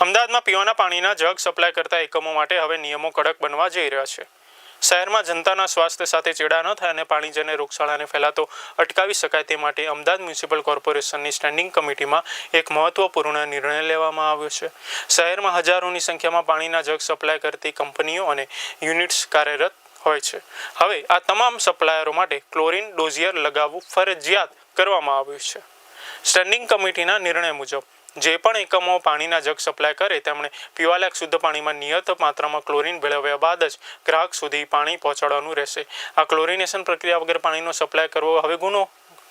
અમદાવાદમાં પીવાના પાણીના જગ સપ્લાય કરતા એકમો માટે હવે નિયમો કડક બનવા જઈ રહ્યા છે. શહેરમાં જનતાના સ્વાસ્થ્ય સાથે ચેડા ન થાય અને પાણીજન્ય રોગચાળાને ફેલાતો અટકાવી શકાય તે માટે અમદાવાદ મ્યુનિસિપલ કોર્પોરેશનની સ્ટેન્ડિંગ કમિટીમાં એક મહત્વપૂર્ણ નિર્ણય લેવામાં આવ્યો છે. શહેરમાં હજારોની સંખ્યામાં પાણીના જગ સપ્લાય કરતી કંપનીઓ અને યુનિટ્સ કાર્યરત હોય છે. હવે આ તમામ સપ્લાયરો માટે ક્લોરીન ડોઝિયર લગાવવું ફરજિયાત કરવામાં આવ્યું છે. સ્ટેન્ડિંગ કમિટીના નિર્ણય મુજબ જે પણ એકમો પાણીના જગ સપ્લાય કરે, તેમણે પીવાલાયક શુદ્ધ પાણીમાં નિયત માત્રામાં ક્લોરીન ભેળવ્યા બાદ જ ગ્રાહક સુધી પાણી પહોંચાડવાનું રહેશે. આ ક્લોરિનેશન પ્રક્રિયા વગર પાણીનો સપ્લાય કરવો હવે ગુનો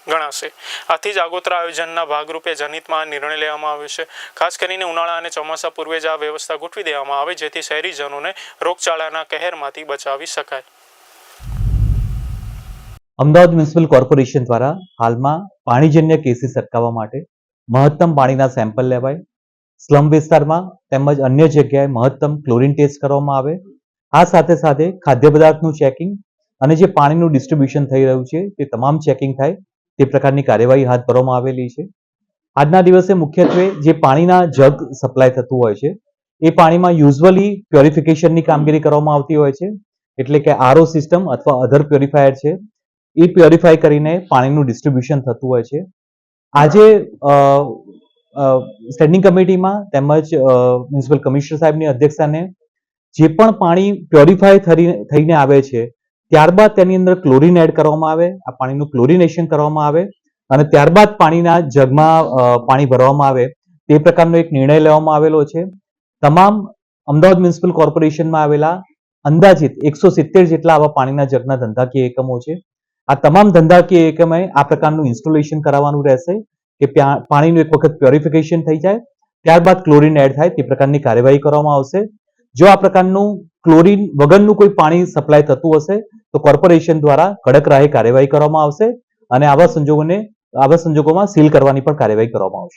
ગણાશે. આથી જ આગોતરા આયોજનના ભાગરૂપે જનિતમાં નિર્ણય લેવામાં આવ્યો છે. ખાસ કરીને ઉનાળા અને ચોમાસા પૂર્વે જ આ વ્યવસ્થા ગોઠવી દેવામાં આવે, જેથી શહેરીજનોને રોગચાળાના કહેરમાંથી બચાવી શકાય. અમદાવાદ મ્યુનિસિપલ કોર્પોરેશન દ્વારા હાલમાં પાણીજન્ય કેસીસ અટકાવવા માટે મહત્તમ પાણીના સેમ્પલ લેવાય. સ્લમ વિસ્તારમાં તેમજ અન્ય જગ્યાએ મહત્તમ ક્લોરિન ટેસ્ટ કરવામાં આવે. આ સાથે સાથે ખાદ્ય પદાર્થનું ચેકિંગ અને જે પાણીનું ડિસ્ટ્રીબ્યુશન થઈ રહ્યું છે તે તમામ ચેકિંગ થાય. તે પ્રકારની કાર્યવાહી હાથ ધરવામાં આવેલી છે. આજના દિવસે મુખ્યત્વે જે પાણીના જગ સપ્લાય થતું હોય છે, એ પાણીમાં યુઝવલી પ્યોરિફિકેશનની કામગીરી કરવામાં આવતી હોય છે. એટલે કે આરઓ સિસ્ટમ અથવા અધર પ્યોરિફાયર છે. એ પ્યોરિફાય કરીને પાણીનું ડિસ્ટ્રીબ્યુશન થતું હોય છે. આજે સ્ટેન્ડિંગ કમિટીમાં તેમજ મ્યુનિસિપલ કમિશનર સાહેબની અધ્યક્ષતાને જે પણ પાણી પ્યોરિફાય થઈને આવે છે, ત્યારબાદ તેની અંદર ક્લોરીન એડ કરવામાં આવે, આ પાણીનું ક્લોરિનેશન કરવામાં આવે અને ત્યારબાદ પાણીના જગમાં પાણી ભરવામાં આવે, તે પ્રકારનો એક નિર્ણય લેવામાં આવેલો છે. તમામ અમદાવાદ મ્યુનિસિપલ કોર્પોરેશનમાં આવેલા અંદાજિત એકસો સિત્તેર જેટલા આવા પાણીના જગના ધંધાકીય એકમો છે. આ તમામ ધંધાકીય એકમે આ પ્રકારનું ઇન્સ્ટોલેશન કરાવવાનું રહેશે કે પાણીનું એક વખત પ્યોરિફિકેશન થઈ જાય, ત્યારબાદ ક્લોરીન એડ થાય, તે પ્રકારની કાર્યવાહી કરવામાં આવશે. જો આ પ્રકારનું ક્લોરીન વગરનું કોઈ પાણી સપ્લાય થતું હશે, તો કોર્પોરેશન દ્વારા કડક રાહે કાર્યવાહી કરવામાં આવશે અને આવા સંજોગોને, આવા સંજોગોમાં સીલ કરવાની પણ કાર્યવાહી કરવામાં આવશે.